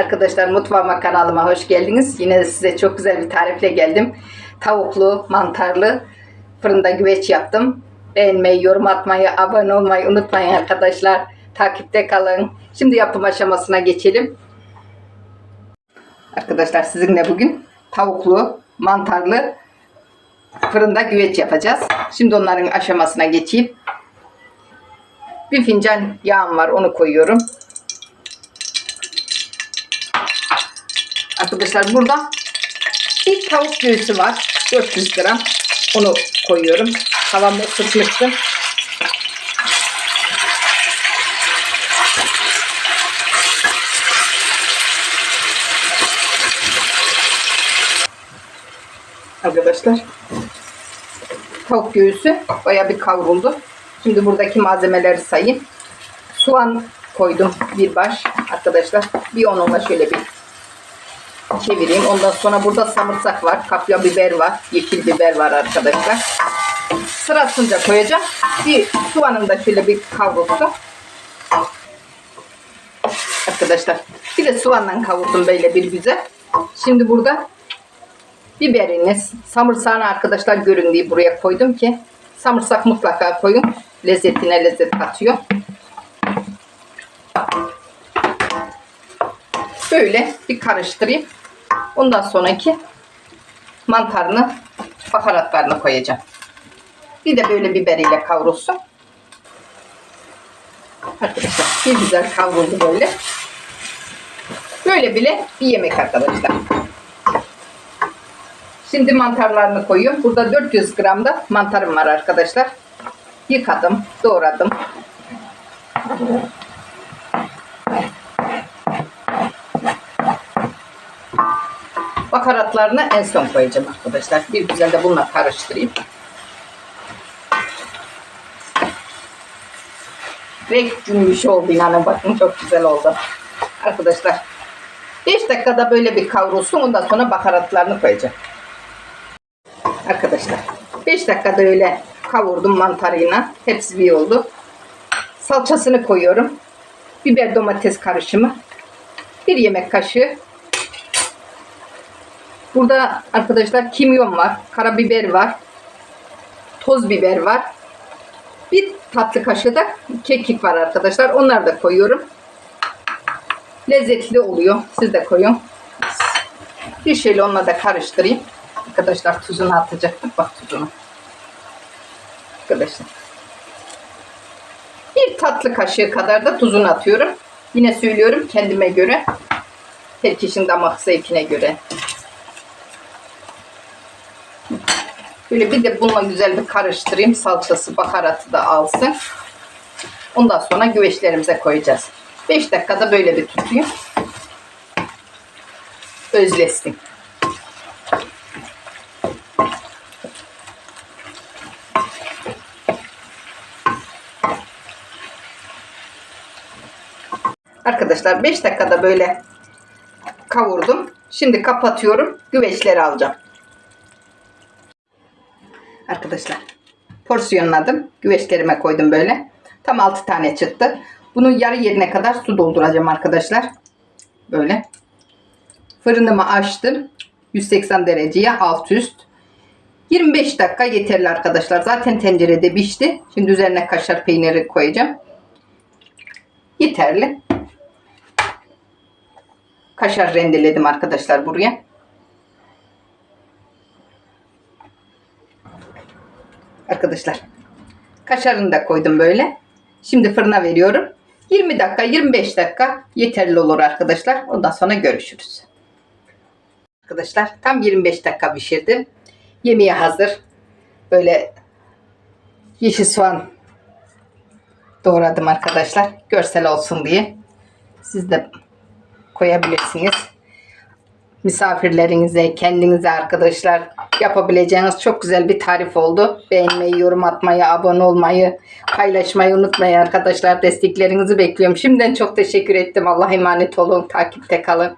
Arkadaşlar mutfağıma kanalıma hoş geldiniz. Yine size çok güzel bir tarifle geldim. Tavuklu, mantarlı fırında güveç yaptım. Beğenmeyi, yorum atmayı, abone olmayı unutmayın arkadaşlar. Takipte kalın. Şimdi yapım aşamasına geçelim. Arkadaşlar sizinle bugün tavuklu, mantarlı fırında güveç yapacağız. Şimdi onların aşamasına geçeyim. Bir fincan yağım var onu koyuyorum. Arkadaşlar burada bir tavuk göğsü var. 400 gram. Onu koyuyorum. Tavamı ısıtmıştım. Arkadaşlar tavuk göğsü baya bir kavruldu. Şimdi buradaki malzemeleri sayayım. Soğan koydum bir baş arkadaşlar. Bir onunla şöyle bir çevireyim. Ondan sonra burada samırsak var. Kapya biber var. Yeşil biber var arkadaşlar. Sırasınca koyacağım. Bir soğanım da şöyle bir kavrulsun. Arkadaşlar. Bir de soğanla kavurdum böyle bir güzel. Şimdi burada biberini, samırsağını arkadaşlar görün diye buraya koydum ki samırsak mutlaka koyun. Lezzetine lezzet katıyor. Böyle bir karıştırayım. Ondan sonraki mantarını, baharatlarını koyacağım. Bir de böyle biberiyle kavrulsun. Arkadaşlar bir güzel kavruldu böyle. Böyle bile bir yemek arkadaşlar. Şimdi mantarlarını koyuyorum. Burada 400 gram da mantarım var arkadaşlar. Yıkadım, doğradım. Baharatlarını en son koyacağım arkadaşlar. Bir güzel de bununla karıştırayım. Renk cümbüş oldu inanın bakın çok güzel oldu. Arkadaşlar 5 dakikada böyle bir kavrulsun ondan sonra baharatlarını koyacağım. Arkadaşlar 5 dakikada öyle kavurdum mantarıyla. Hepsi bir oldu. Salçasını koyuyorum. Biber domates karışımı. Bir yemek kaşığı. Burada arkadaşlar kimyon var. Karabiber var. Toz biber var. Bir tatlı kaşığı da kekik var arkadaşlar. Onları da koyuyorum. Lezzetli oluyor. Siz de koyun. Bir şöyle onunla da karıştırayım. Arkadaşlar tuzunu atacaktık. Bak tuzunu. Arkadaşlar. Bir tatlı kaşığı kadar da tuzunu atıyorum. Yine söylüyorum kendime göre. Her kişinin damak zevkine göre. Böyle bir de bununla güzel bir karıştırayım. Salçası, baharatı da alsın. Ondan sonra güveçlerimize koyacağız. 5 dakikada böyle bir tutayım. Özlesin. Arkadaşlar 5 dakikada böyle kavurdum. Şimdi kapatıyorum. Güveçleri alacağım. Arkadaşlar porsiyonladım. Güveçlerime koydum böyle. Tam 6 tane çıktı. Bunun yarı yerine kadar su dolduracağım arkadaşlar. Böyle. Fırınımı açtım. 180 dereceye alt üst. 25 dakika yeterli arkadaşlar. Zaten tencerede pişti. Şimdi üzerine kaşar peyniri koyacağım. Yeterli. Kaşar rendeledim arkadaşlar buraya. Arkadaşlar kaşarını da koydum böyle. Şimdi fırına veriyorum. 20 dakika 25 dakika yeterli olur arkadaşlar. Ondan sonra görüşürüz. Arkadaşlar tam 25 dakika pişirdim. Yemeğe hazır. Böyle yeşil soğan doğradım arkadaşlar. Görsel olsun diye. Siz de koyabilirsiniz. Misafirlerinize, kendinize arkadaşlar yapabileceğiniz çok güzel bir tarif oldu. Beğenmeyi, yorum atmayı, abone olmayı, paylaşmayı unutmayın arkadaşlar. Desteklerinizi bekliyorum. Şimdiden çok teşekkür ettim. Allah'a emanet olun. Takipte kalın.